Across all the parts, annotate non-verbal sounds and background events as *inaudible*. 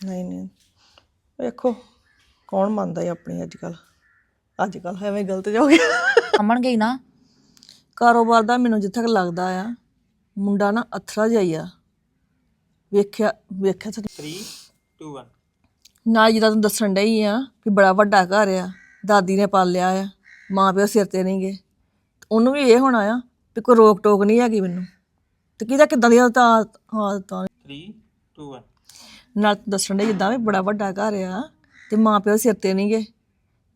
ਨਹੀਂ ਨਹੀਂ। ਵੇਖੋ ਕੌਣ ਮੰਨਦਾ ਹੈ ਆਪਣੀ ਅੱਜ ਕੱਲ ਅੱਜ ਕੱਲ ਐਵੇਂ ਗਲਤ ਜਾ ਹੋ ਗਿਆ। ਅਮਨ ਗਈ ਨਾ। ਕਾਰੋਬਾਰ ਦਾ ਮੈਨੂੰ ਜਿੱਥੇ ਤੱਕ ਲੱਗਦਾ ਆ ਮੁੰਡਾ ਨਾ ਅਥਰਾ ਜਾਈ ਆ। ਵੇਖਿਆ ਵੇਖਿਆ ਤਾਂ 3 2 1 ਨਾਲ ਜਿਹਦਾ ਤੂੰ ਦੱਸਣ ਡਈ ਆ ਵੀ ਬੜਾ ਵੱਡਾ ਘਰ ਆ ਦਾਦੀ ਨੇ ਪਾਲਿਆ ਆ ਮਾਂ ਪਿਓ ਸਿਰ ਤੇ ਨਹੀਂਗੇ। ਉਹਨੂੰ ਵੀ ਇਹ ਹੋਣਾ ਆ ਵੀ ਕੋਈ ਰੋਕ ਟੋਕ ਨਹੀਂ ਹੈਗੀ ਮੈਨੂੰ। ਤੇ ਕਿਹਦਾ ਕਿਦਾਂ ਦੀਆਂ ਤਾਂ ਹਾਂ ਤਾਂ 3 2 1 ਨਾਲ ਦੱਸਣ ਡਈ ਜਿੱਦਾਂ ਵੀ ਬੜਾ ਵੱਡਾ ਘਰ ਆ ਤੇ ਮਾਂ ਪਿਓ ਸਿਰ ਤੇ ਨਹੀਂਗੇ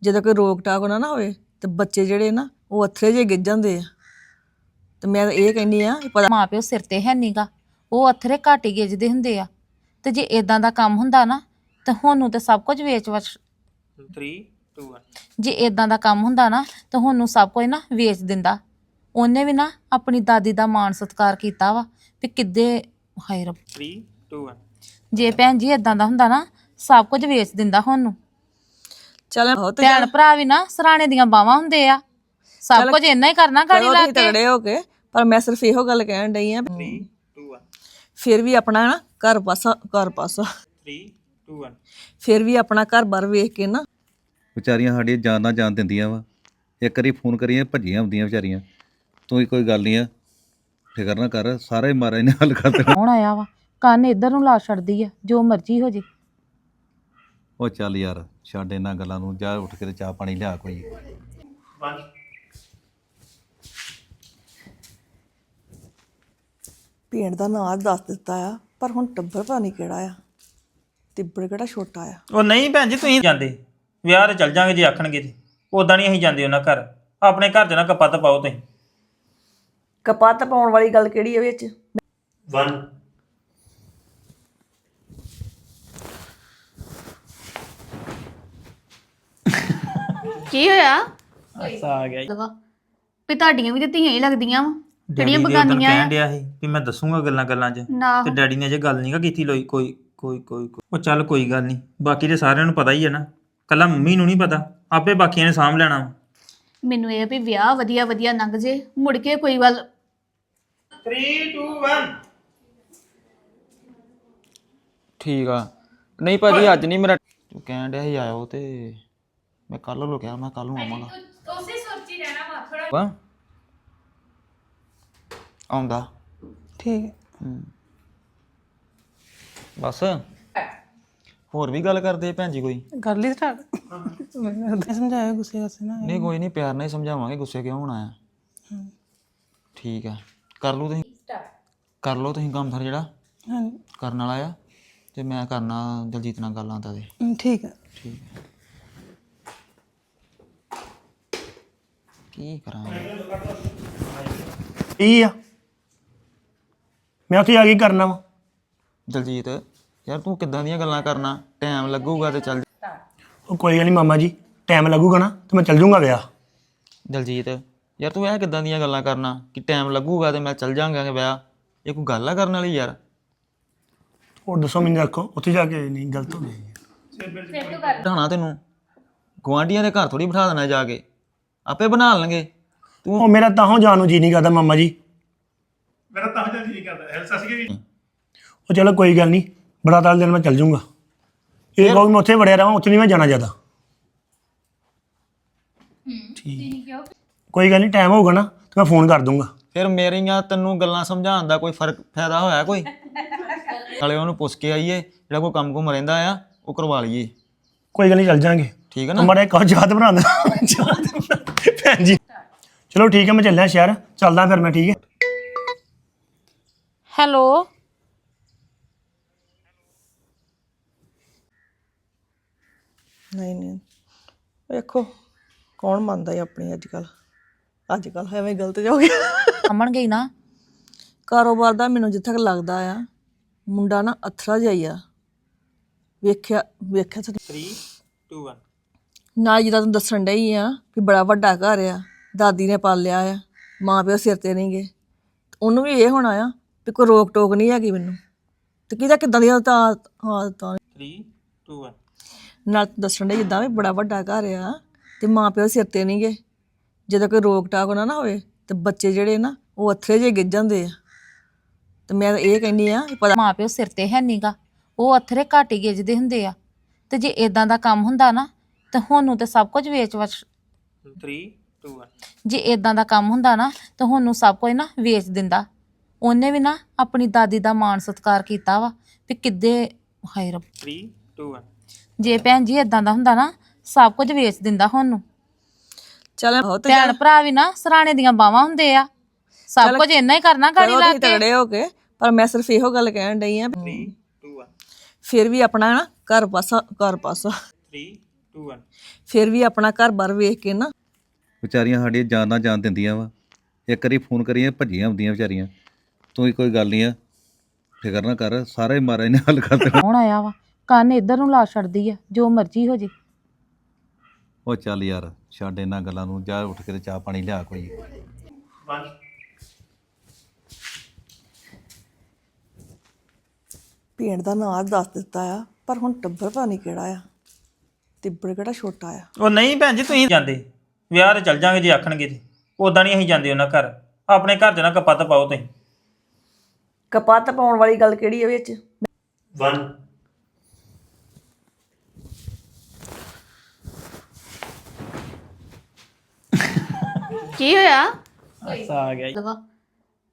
ਜਦੋਂ ਕੋਈ ਰੋਕ ਟਾਕ ਨਾ ਨਾ ਹੋਵੇ ਤੇ ਬੱਚੇ ਜਿਹੜੇ ਨਾ ਉਹ ਅਥਰੇ ਜੇ ਗਿੱਜ ਜਾਂਦੇ ਆ। ਤੇ ਮੈਂ ਇਹ ਕਹਿੰਦੀ ਆ ਪਤਾ ਮਾਂ ਪਿਓ ਸਿਰ ਤੇ ਹੈ ਨੀਗਾ ਉਹ ਅਥਰੇ ਘਾਟੀ ਗਿੱਜਦੇ ਹੁੰਦੇ ਆ। ਤੇ ਜੇ ਇਦਾਂ ਦਾ ਕੰਮ ਹੁੰਦਾ ਨਾ ਤੇ ਹੁਣ ਤੇ ਸਭ ਕੁਝ ਵੇਚ ਵਚ 3 2 1 ਜੇ ਇਦਾਂ ਦਾ ਕੰਮ ਹੁੰਦਾ ਨਾ ਤਾਂ ਹੁਣ ਸਭ ਕੁਝ ਨਾ ਵੇਚ ਦਿੰਦਾ। ਉਹਨੇ ਵੀ ਨਾ ਆਪਣੀ ਦਾਦੀ ਦਾ ਮਾਣ ਸਤਿਕਾਰ ਕੀਤਾ ਵਾ ਵੀ ਕਿੱਦੇ ਹਾਏ ਰੱਬ। 3 2 1 ਜੇ ਭੈਣ ਜੀ ਇਦਾਂ ਦਾ ਹੁੰਦਾ ਨਾ ਸਭ ਕੁਝ ਵੇਚ ਦਿੰਦਾ ਹੁਣ ਨੂੰ ਚੱਲ ਬਹੁਤ ਭੈਣ ਭਰਾ ਵੀ ਨਾ ਸਰਾਣੇ ਦੀਆਂ ਬਾਵਾਂ ਹੁੰਦੇ ਆ। ਸਭ ਕੁਝ ਇੰਨਾ ਹੀ ਕਰਨਾ ਗਾੜੀ ਲਾ ਕੇ। ਤਗੜੇ ਹੋ ਕੇ ਪਰ ਮੈਂ ਸਿਰਫ ਇਹੋ ਗੱਲ ਕਹਿਣ ਡਈ ਆ। 3 2 1 ਫਿਰ ਵੀ ਆਪਣਾ ਨਾ ਘਰ ਪਾਸਾ ਘਰ ਪਾਸਾ। 3 2 1 ਫਿਰ ਵੀ ਆਪਣਾ ਘਰ ਬਾਰ ਵੇਖ ਕੇ ਨਾ। ਵਿਚਾਰੀਆਂ ਸਾਡੀਆਂ ਜਾਨ ਨਾ ਜਾਨ ਦਿੰਦੀਆਂ ਵਾ। ਇੱਕ ਵਾਰੀ ਫੋਨ ਕਰੀਏ ਭੱਜੀਆਂ ਆਉਂਦੀਆਂ ਵਿਚਾਰੀਆਂ। ਤੂੰ ਹੀ ਕੋਈ ਗੱਲ ਨਹੀਂ ਆ। ਫਿਕਰ ਨਾ ਕਰ ਸਾਰੇ ਮਾਰੇ ਨੇ ਹੱਲ ਕਰ ਦੇਣਾ। ਆਇਆ ਵਾ? ਕੰਨ ਇੱਧਰ ਨੂੰ ਲਾ ਛੱਡਦੀ ਆ ਜੋ ਮਰਜ਼ੀ ਹੋ ਜੇ। ਉਹ ਚੱਲ ਯਾਰ ਛੱਡ ਇਹਨਾਂ ਗੱਲਾਂ ਨੂੰ ਜਾ ਉੱਠ ਕੇ ਤੇ ਚਾਹ ਪਾਣੀ ਲਿਆ ਕੋਈ। 1 ਪਿੰਡ ਦਾ ਨਾਂ ਦੱਸ ਦਿੱਤਾ ਆ ਪਰ ਹੁਣ ਟੱਬਰ ਪਤਾ ਨਹੀਂ ਕਿਹੜਾ ਆ। ਤਿੱਬੜ ਕਿਹੜਾ ਛੋਟਾ ਆ। ਉਹ ਨਹੀਂ ਭੈਣ ਜੀ ਤੁਸੀਂ ਜਾਂਦੇ। ਵਿਆਹ ਤੇ ਚੱਲ ਜਾਾਂਗੇ ਜੇ ਆਖਣਗੇ ਤੇ। ਉਦਾਂ ਨਹੀਂ ਅਸੀਂ ਜਾਂਦੇ ਉਹਨਾਂ ਘਰ। ਆਪਣੇ ਘਰ 'ਚ ਨਾ ਕਪੱਤ ਪਾਓ ਤੁਸੀਂ। ਕਪੱਤ ਪਾਉਣ ਵਾਲੀ ਗੱਲ ਕਿਹੜੀ ਹੈ ਵਿੱਚ? 1 ਕੀ ਹੋਇਆ? ਆ ਗਿਆ। ਦਵਾ ਵੀ ਤੁਹਾਡੀਆਂ ਵੀ ਤੇ ਧੀਆਂ ਹੀ ਲੱਗਦੀਆਂ ਵਾ। ਜਿਹੜੀਆਂ ਦੇ ਬਗਾਨੀਆਂ ਕਹਿਣ ਆ? ਡਿਆ ਸੀ ਵੀ ਮੈਂ ਦੱਸੂਗਾ ਗੱਲਾਂ ਗੱਲਾਂ 'ਚ। ਨਾ ਤੇ ਡੈਡੀ ਨੇ ਜੇ ਗੱਲ ਨਹੀਂਗਾ ਕੀਤੀ ਲੋਈ ਕੋਈ ਕੋਈ ਕੋਈ ਕੋਈ। ਉਹ ਚੱਲ ਕੋਈ ਗੱਲ ਨਹੀਂ ਬਾਕੀ ਤੇ ਸਾਰਿਆਂ ਨੂੰ ਪਤਾ ਹੀ ਹੈ ਨਾ। ਕੱਲਾ ਮੰਮੀ ਨੂੰ ਨਹੀਂ ਪਤਾ। ਆਪੇ ਬਾਕੀਆਂ ਨੇ ਸਾਂਭ ਲੈਣਾ ਵਾ। ਮੈਨੂੰ ਇਹ ਆ ਵੀ ਵਿਆਹ ਵਧੀਆ ਵਧੀਆ ਲੰਘ ਜੇ। ਮੁੜ ਕੇ ਕੋਈ ਗੱਲ 3 2 1 ਠੀਕ ਆ। ਨਹੀਂ ਭਾਜੀ ਅੱਜ ਨਹੀਂ ਮੇਰਾ ਤੂੰ ਕਹਿਣ ਡਿਆ ਸੀ ਆਇਓ ਤੇ। ਮੈਂ ਕੱਲ ਨੂੰ ਕਿਹਾ ਮੈਂ ਕੱਲ ਨੂੰ ਆਵਾਂਗਾ। ਉਸੇ ਸੋਚੀ ਰਹਿਣਾ ਵਾ ਥੋੜਾ ਆਉਂਦਾ। ਠੀਕ ਹੈ। ਹੂੰ। ਬਸ। ਹੋਰ ਵੀ ਗੱਲ ਕਰਦੇ ਭੈਣ ਜੀ ਕੋਈ? ਕਰ ਲਈ ਸਟਾਰਟ ਮੈਂ ਸਮਝਾਇਆ ਗੁੱਸੇ ਵਾਸਤੇ ਨਾ ਨਹੀਂ ਕੋਈ ਨਹੀਂ ਪਿਆਰ ਨਾਲ ਹੀ ਸਮਝਾਵਾਂਗੇ ਗੁੱਸੇ ਕਿਉਂ ਹੋਣਾ ਆ? ਠੀਕ ਆ। ਕਰ ਲਓ ਤੁਸੀਂ। ਕਰ ਲਓ ਤੁਸੀਂ ਕੰਮ ਫਿਰ ਜਿਹੜਾ। ਹਾਂਜੀ। ਕਰਨ ਵਾਲਾ ਆ। ਤੇ ਮੈਂ ਕਰਨਾ ਦਲਜੀਤ ਨਾਲ ਗੱਲ ਆਂਦਾ ਤੇ ਹਮ, ਠੀਕ ਹੈ ਕੀ ਕਰਾਂ ਕੀ ਆ? ਮੈਂ ਉੱਥੇ ਆ ਕੇ ਕਰਨਾ ਵਾ? ਦਲਜੀਤ ਯਾਰ ਤੂੰ ਕਿੱਦਾਂ ਦੀਆਂ ਗੱਲਾਂ ਕਰਨਾ? ਟਾਈਮ ਲੱਗੂਗਾ ਤੇ ਚੱਲ ਉਹ ਕੋਈ ਗੱਲ ਨਹੀਂ ਮਾਮਾ ਜੀ ਟਾਈਮ ਲੱਗੂਗਾ ਨਾ ਤੇ ਮੈਂ ਚੱਲ ਜਾਊਂਗਾ ਵਿਆਹ। ਦਲਜੀਤ ਯਾਰ ਤੂੰ ਇਹ ਕਿੱਦਾਂ ਦੀਆਂ ਗੱਲਾਂ ਕਰਨਾ? ਕਿ ਟਾਈਮ ਲੱਗੂਗਾ ਤੇ ਮੈਂ ਚੱਲ ਜਾਵਾਂਗਾ ਵਿਆਹ? ਇਹ ਕੋਈ ਗੱਲ ਆ ਕਰਨ ਵਾਲੀ ਯਾਰ? ਹੋਰ ਦੱਸੋ ਮੈਨੂੰ ਰੱਖੋ ਉੱਥੇ ਜਾ ਕੇ ਨਹੀਂ ਗਲਤ ਹੋ ਗਈ। ਬਿਠਾਣਾ ਤੈਨੂੰ। ਗੁਆਂਢੀਆਂ ਦੇ ਘਰ ਥੋੜੀ ਬਿਠਾ ਦੇਣਾ ਜਾ ਕੇ। ਆਪੇ ਬਣਾ ਲੈਣਗੇ। ਤੂੰ ਉਹ ਮੇਰਾ ਤਾਂ ਹੋ ਜਾਣ ਨੂੰ ਜੀ ਨਹੀਂ ਕਰਦਾ ਮਾਮਾ ਜੀ। ਉਹ ਚਲੋ ਕੋਈ ਗੱਲ ਨਹੀਂ ਬੜਾ ਤਾਲ ਦਿਨ ਮੈਂ ਚੱਲ ਜਾਊਂਗਾ ਇਹ ਕਹੋ ਮੈਂ ਉੱਥੇ ਵੜਿਆ ਰਹਾਂ ਉੱਥੇ ਨਹੀਂ ਮੈਂ ਜਾਣਾ ਜ਼ਿਆਦਾ। ਠੀਕ। ਕੋਈ ਗੱਲ ਨਹੀਂ ਟਾਈਮ ਹੋਊਗਾ ਨਾ ਤੇ ਮੈਂ ਫੋਨ ਕਰ ਦੂੰਗਾ। ਫਿਰ ਮੇਰੀਆਂ ਤੈਨੂੰ ਗੱਲਾਂ ਸਮਝਾਉਣ ਦਾ ਕੋਈ ਫ਼ਰਕ ਫਾਇਦਾ ਹੋਇਆ ਕੋਈ? *laughs* ਨਾਲੇ ਉਹਨੂੰ ਪੁੱਛ ਕੇ ਆਈਏ ਜਿਹੜਾ ਕੋਈ ਕੰਮ ਕੁਮ ਰਹਿੰਦਾ ਆ ਉਹ ਕਰਵਾ ਲਈਏ। ਕੋਈ ਗੱਲ ਨਹੀਂ ਚੱਲ ਜਾਾਂਗੇ। ਠੀਕ ਹੈ ਨਾ? ਮਾੜਾ ਕਹੋ ਯਾਦ ਬਣਾਉਂਦਾ ਯਾਦ ਬਣਾ- ਭੈਣ ਜੀ ਚਲੋ ਠੀਕ ਹੈ ਮੈਂ ਚੱਲਿਆ ਸ਼ਹਿਰ। ਚੱਲਦਾ ਫਿਰ ਮੈਂ ਠੀਕ ਹੈ। ਹੈਲੋ। ਨਹੀਂ ਨਹੀਂ। ਵੇਖੋ ਕੌਣ ਮੰਨਦਾ ਹੈ ਆਪਣੀ ਅੱਜ ਕੱਲ ਅੱਜ ਕੱਲ ਐਵੇਂ ਗਲਤ ਜਾ ਹੋ ਗਿਆ। ਅਮਨ ਗਈ ਨਾ। ਕਾਰੋਬਾਰ ਦਾ ਮੈਨੂੰ ਜਿੱਥੇ ਤੱਕ ਲੱਗਦਾ ਆ ਮੁੰਡਾ ਨਾ ਅਥਰਾ ਜਾਈ ਆ। ਵੇਖਿਆ ਵੇਖਿਆ ਤਾਂ 3 2 1 ਨਾਲ ਜਿਹਦਾ ਤੂੰ ਦੱਸਣ ਡਈ ਆ ਵੀ ਬੜਾ ਵੱਡਾ ਘਰ ਆ ਦਾਦੀ ਨੇ ਪਾਲਿਆ ਆ ਮਾਂ ਪਿਓ ਸਿਰ ਤੇ ਨਹੀਂਗੇ। ਉਹਨੂੰ ਵੀ ਇਹ ਹੋਣਾ ਆ ਵੀ ਕੋਈ ਰੋਕ ਟੋਕ ਨਹੀਂ ਹੈਗੀ ਮੈਨੂੰ। ਤੇ ਕਿਹਦਾ ਕਿਦਾਂ ਦੀਆਂ ਤਾਂ ਹਾਂ ਤਾਂ 3 2 1 ਨਾਲ ਦੱਸਣ ਡਈ ਜਿੱਦਾਂ ਵੀ ਬੜਾ ਵੱਡਾ ਘਰ ਆ ਤੇ ਮਾਂ ਪਿਓ ਸਿਰ ਤੇ ਨਹੀਂਗੇ। ਜਦੋਂ ਕੋਈ ਰੋਕ ਟਾਕ ਨਾ ਨਾ ਹੋਵੇ ਤੇ ਬੱਚੇ ਜਿਹੜੇ ਨਾ ਉਹ ਅਥਰੇ ਜੇ ਗਿੱਜ ਜਾਂਦੇ ਆ। ਤੇ ਮੈਂ ਤਾਂ ਇਹ ਕਹਿੰਦੀ ਆ ਵੀ ਪਤਾ ਮਾਂ ਪਿਓ ਸਿਰ ਤੇ ਹੈ ਨੀਗਾ ਉਹ ਅਥਰੇ ਘੱਟ ਹੀ ਗਿੱਜਦੇ ਹੁੰਦੇ ਆ। ਤੇ ਜੇ ਇਦਾਂ ਦਾ ਕੰਮ ਹੁੰਦਾ ਨਾ ਤੇ ਹੁਣ ਤੇ ਸਭ ਕੁਝ ਵੇਚ ਵਚ 3 2 1 ਜੇ ਇਦਾਂ ਦਾ ਕੰਮ ਹੁੰਦਾ ਨਾ ਤਾਂ ਹੁਣ ਸਭ ਕੁਝ ਨਾ ਵੇਚ ਦਿੰਦਾ। ਉਹਨੇ ਵੀ ਨਾ ਆਪਣੀ ਦਾਦੀ ਦਾ ਮਾਣ ਸਤਿਕਾਰ ਕੀਤਾ ਵਾ ਵੀ ਕਿੱਦੇ ਹਾਏ ਰੱਬ। 3 2 1 ਜੇ ਭੈਣ ਜੀ ਇਦਾਂ ਦਾ ਹੁੰਦਾ ਨਾ ਸਭ ਕੁਝ ਵੇਚ ਦਿੰਦਾ ਹੁਣ ਨੂੰ। ਚੱਲ ਭੈਣ ਭਰਾ ਵੀ ਨਾ ਸਰਾਣੇ ਦੀਆਂ ਬਾਵਾਂ ਹੁੰਦੇ ਆ। ਸਭ ਕੁਝ ਇੰਨਾ ਹੀ ਕਰਨਾ ਗਾੜੀ ਕਰੋ ਲਾ ਕੇ ਤਗੜੇ ਹੋ ਕੇ ਪਰ ਮੈਂ ਸਿਰਫ ਇਹੋ ਗੱਲ ਕਹਿਣ ਡਈ ਆ। 3 2 1 ਫਿਰ ਵੀ ਆਪਣਾ ਨਾ ਘਰ ਪਾਸਾ ਘਰ ਪਾਸਾ। 3 2 1 ਫਿਰ ਵੀ ਆਪਣਾ ਘਰ ਬਾਰ ਵੇਖ ਕੇ ਨਾ। ਵਿਚਾਰੀਆਂ ਸਾਡੀਆਂ ਜਾਨ ਨਾਲ ਜਾਨ ਦਿੰਦੀਆਂ ਵਾ। ਇੱਕ ਵਾਰੀ ਫੋਨ ਕਰੀਏ ਭੱਜੀਆਂ ਆਉਂਦੀਆਂ ਵਿਚਾਰੀਆਂ। ਤੂੰ ਹੀ ਕੋਈ ਗੱਲ ਨਹੀਂ ਆ। ਫਿਕਰ ਨਾ ਕਰ ਸਾਰੇ ਮਾਰੇ ਨੇ ਹੱਲ ਕਰ ਦੇਣਾ। ਕੌਣ ਆਇਆ ਵਾ? ਕੰਨ ਇੱਧਰ ਨੂੰ ਲਾ ਛੱਡਦੀ ਆ ਜੋ ਮਰਜ਼ੀ ਹੋ ਜੇ। ਉਹ ਚੱਲ ਯਾਰ ਛੱਡ ਇਹਨਾਂ ਗੱਲਾਂ ਨੂੰ ਜਾ ਉੱਠ ਕੇ ਤੇ ਚਾਹ ਪਾਣੀ ਲਿਆ ਕੋਈ। ਪਿੰਡ ਦਾ ਨਾਂ ਦੱਸ ਦਿੱਤਾ ਆ ਪਰ ਹੁਣ ਟੱਬਰ ਪਤਾ ਨਹੀਂ ਕਿਹੜਾ ਆ। ਤਿੱਬੜ ਕਿਹੜਾ ਛੋਟਾ ਆ। ਉਹ ਨਹੀਂ ਭੈਣ ਜੀ ਤੁਸੀਂ ਜਾਂਦੇ। ਵਿਆਹ ਤੇ ਚੱਲ ਜਾਾਂਗੇ ਜੇ ਆਖਣਗੇ ਤੇ। ਉਦਾਂ ਨਹੀਂ ਅਸੀਂ ਜਾਂਦੇ ਉਹਨਾਂ ਘਰ। ਆਪਣੇ ਘਰ ਨਾ ਕਪੱਤ ਪਾਓ ਤੁਸੀਂ। ਕਪੱਤ ਪਾਉਣ ਵਾਲੀ ਗੱਲ ਕਿਹੜੀ ਹੈ ਵਿੱਚ? 1 ਕੀ ਹੋਇਆ? ਆ ਗਿਆ ਦਵਾ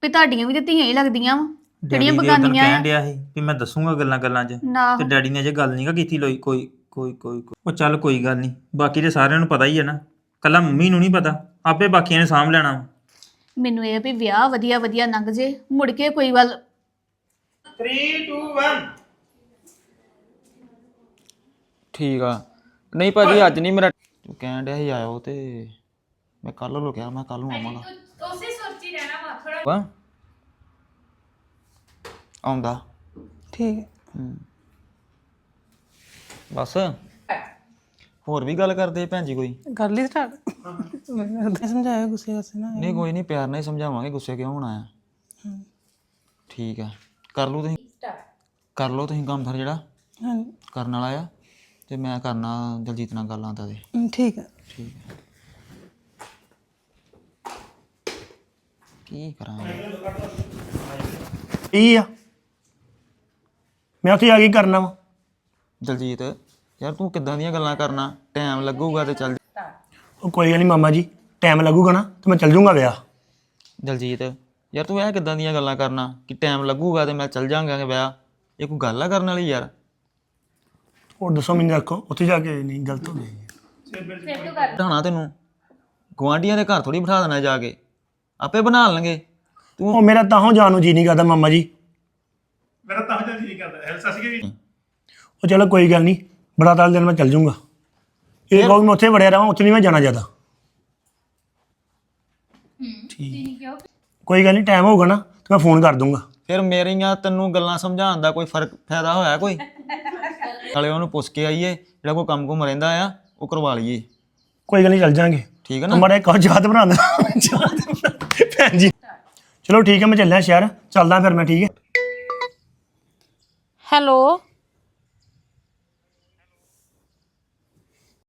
ਵੀ ਤੁਹਾਡੀਆਂ ਵੀ ਤੇ ਧੀਆਂ ਹੀ ਲੱਗਦੀਆਂ ਵਾ। ਜਿਹੜੀਆਂ ਡੈਡੀ ਦੇ ਉਦੋਂ ਬਗਾਨੀਆਂ ਕਹਿਣ ਡਿਆ ਸੀ ਵੀ ਮੈਂ ਦੱਸੂਗਾ ਗੱਲਾਂ ਗੱਲਾਂ 'ਚ ਨਾ। ਤੇ ਡੈਡੀ ਨੇ ਜੇ ਗੱਲ ਨਹੀਂਗਾ ਕੀਤੀ ਲੋਈ ਕੋਈ। ਕੋਈ ਕੋਈ ਕੋਈ। ਉਹ ਚੱਲ ਕੋਈ ਗੱਲ ਨਹੀਂ। ਬਾਕੀ ਤੇ ਸਾਰਿਆਂ ਨੂੰ ਪਤਾ ਹੀ ਹੈ ਨਾ ਕੱਲਾ ਮੰਮੀ ਨੂੰ ਨਹੀਂ ਪਤਾ। ਆਪੇ ਬਾਕੀਆਂ ਨੇ ਸਾਂਭ ਲੈਣਾ ਵਾ। ਮੈਨੂੰ ਇਹ ਆ ਵੀ ਵਿਆਹ ਵਧੀਆ ਵਧੀਆ ਲੰਘ ਜੇ। ਮੁੜ ਕੇ ਕੋਈ ਵੱਲ 3 2 1 ਠੀਕ ਆ। ਨਹੀਂ ਭਾਜੀ ਅੱਜ ਨਹੀਂ ਮੇਰਾ ਤੂੰ ਕਹਿਣ ਡਿਆ ਸੀ ਆਇਓ ਤੇ। ਮੈਂ ਕੱਲ ਨੂੰ ਕਿਹਾ ਮੈਂ ਕੱਲ ਨੂੰ ਆਵਾਂਗਾ। ਤੁਸੀਂ ਸੋਚੀ ਰਹਿਣਾ ਵਾ ਥੋੜਾ ਆਉਂਦਾ। ਠੀਕ ਹੂੰ। ਬਸ। ਹੋਰ ਵੀ ਗੱਲ ਕਰਦੇ ਭੈਣ ਜੀ ਕੋਈ? ਕਰ ਲਈ ਸਟਾਰਟ? ਮੈਂ ਸਮਝਾਇਆ ਗੁੱਸੇ ਗੁੱਸੇ ਨਾ। ਨਹੀਂ ਕੋਈ ਨਹੀਂ ਪਿਆਰ ਨਾਲ ਹੀ ਸਮਝਾਵਾਂਗੇ ਗੁੱਸੇ ਕਿਉਂ ਹੋਣਾ ਆ? ਠੀਕ ਆ। ਕਰ ਲਓ ਤੁਸੀਂ। ਕਰ ਲਓ ਤੁਸੀਂ ਕੰਮ ਫਿਰ ਜਿਹੜਾ। ਹਾਂ ਕਰਨ ਵਾਲਾ ਆ। ਤੇ ਮੈਂ ਕਰਨਾ ਦਲਜੀਤ ਨਾਲ ਗੱਲਾਂ ਤਾਂ ਦੇ। ਹਮ, ਠੀਕ ਹੈ ਠੀਕ ਹੈ ਕੀ ਕਰਾਂ? ਇਹ ਆ? ਮੈਂ ਉੱਥੇ ਆ ਕੀ ਕਰਨਾ ਵਾ? ਦਲਜੀਤ ਯਾਰ ਤੂੰ ਕਿੱਦਾਂ ਦੀਆਂ ਗੱਲਾਂ ਕਰਨਾ? ਟਾਈਮ ਲੱਗੂਗਾ ਤੇ ਚੱਲ ਉਹ ਕੋਈ ਗੱਲ ਨਹੀਂ ਮਾਮਾ ਜੀ ਟਾਈਮ ਲੱਗੂਗਾ ਨਾ ਤੇ ਮੈਂ ਚੱਲ ਜਾਊਂਗਾ ਵਿਆਹ। ਦਲਜੀਤ ਯਾਰ ਤੂੰ ਇਹ ਕਿੱਦਾਂ ਦੀਆਂ ਗੱਲਾਂ ਕਰਨਾ ਕਿ ਟਾਈਮ ਲੱਗੂਗਾ ਤੇ ਮੈਂ ਚੱਲ ਜਾਵਾਂਗਾ ਵਿਆਹ? ਇਹ ਕੋਈ ਗੱਲ ਆ ਕਰਨ ਵਾਲੀ ਯਾਰ? ਹੋਰ ਦੱਸੋ ਮੈਨੂੰ ਰੱਖੋ ਉੱਥੇ ਜਾ ਕੇ ਨਹੀਂ ਗਲਤ ਹੋ ਗਈ ਢਾਣਾ ਤੈਨੂੰ। ਗੁਆਂਢੀਆਂ ਦੇ ਘਰ ਥੋੜੀ ਬਿਠਾ ਦੇਣਾ ਜਾ ਕੇ। ਆਪੇ ਬਣਾ ਲੈਣਗੇ। ਤੂੰ ਉਹ ਮੇਰਾ ਤਾਹੋਂ ਜਾਣ ਨੂੰ ਜੀ ਨਹੀਂ ਕਰਦਾ ਮਾਮਾ ਜੀ। ਮੇਰਾ ਤਾਹੋਂ ਜਾਣ ਜੀ ਨਹੀਂ ਕਰਦਾ। ਐਲਸ ਅਸੀਂ ਵੀ ਉਹ ਚਲੋ ਕੋਈ ਗੱਲ ਨਹੀਂ ਬੜਾ ਤਾਲ ਦਿਨ ਮੈਂ ਚੱਲ ਜਾਊਂਗਾ। ਇਹ ਕਹੋ ਮੈਂ ਉੱਥੇ ਵੜਿਆ ਰਹਾਂ ਉੱਥੇ ਨਹੀਂ ਮੈਂ ਜਾਣਾ ਜ਼ਿਆਦਾ। ਠੀਕ। ਕੋਈ ਗੱਲ ਨਹੀਂ ਟਾਈਮ ਹੋਊਗਾ ਨਾ ਤੇ ਮੈਂ ਫੋਨ ਕਰ ਦੂੰਗਾ ਫਿਰ ਮੇਰੀਆਂ ਤੈਨੂੰ ਗੱਲਾਂ ਸਮਝਾਉਣ ਦਾ ਕੋਈ ਫ਼ਰਕ ਫਾਇਦਾ ਹੋਇਆ ਕੋਈ? *laughs* ਨਾਲੇ ਉਹਨੂੰ ਪੁੱਛ ਕੇ ਆਈਏ ਜਿਹੜਾ ਕੋਈ ਕੰਮ ਕੁਮ ਰਹਿੰਦਾ ਆ ਉਹ ਕਰਵਾ ਲਈਏ। ਕੋਈ ਗੱਲ ਨਹੀਂ ਚੱਲ ਜਾਾਂਗੇ। ਠੀਕ ਹੈ ਨਾ? ਮਾੜਾ ਕਹੋ ਜਵਾਦ ਬਣਾਉਂਦਾ ਭੈਣ ਜੀ ਚਲੋ ਠੀਕ ਹੈ ਮੈਂ ਚੱਲਿਆ ਸ਼ਹਿਰ। ਚੱਲਦਾ ਫਿਰ ਮੈਂ ਠੀਕ ਹੈ ਹੈਲੋ?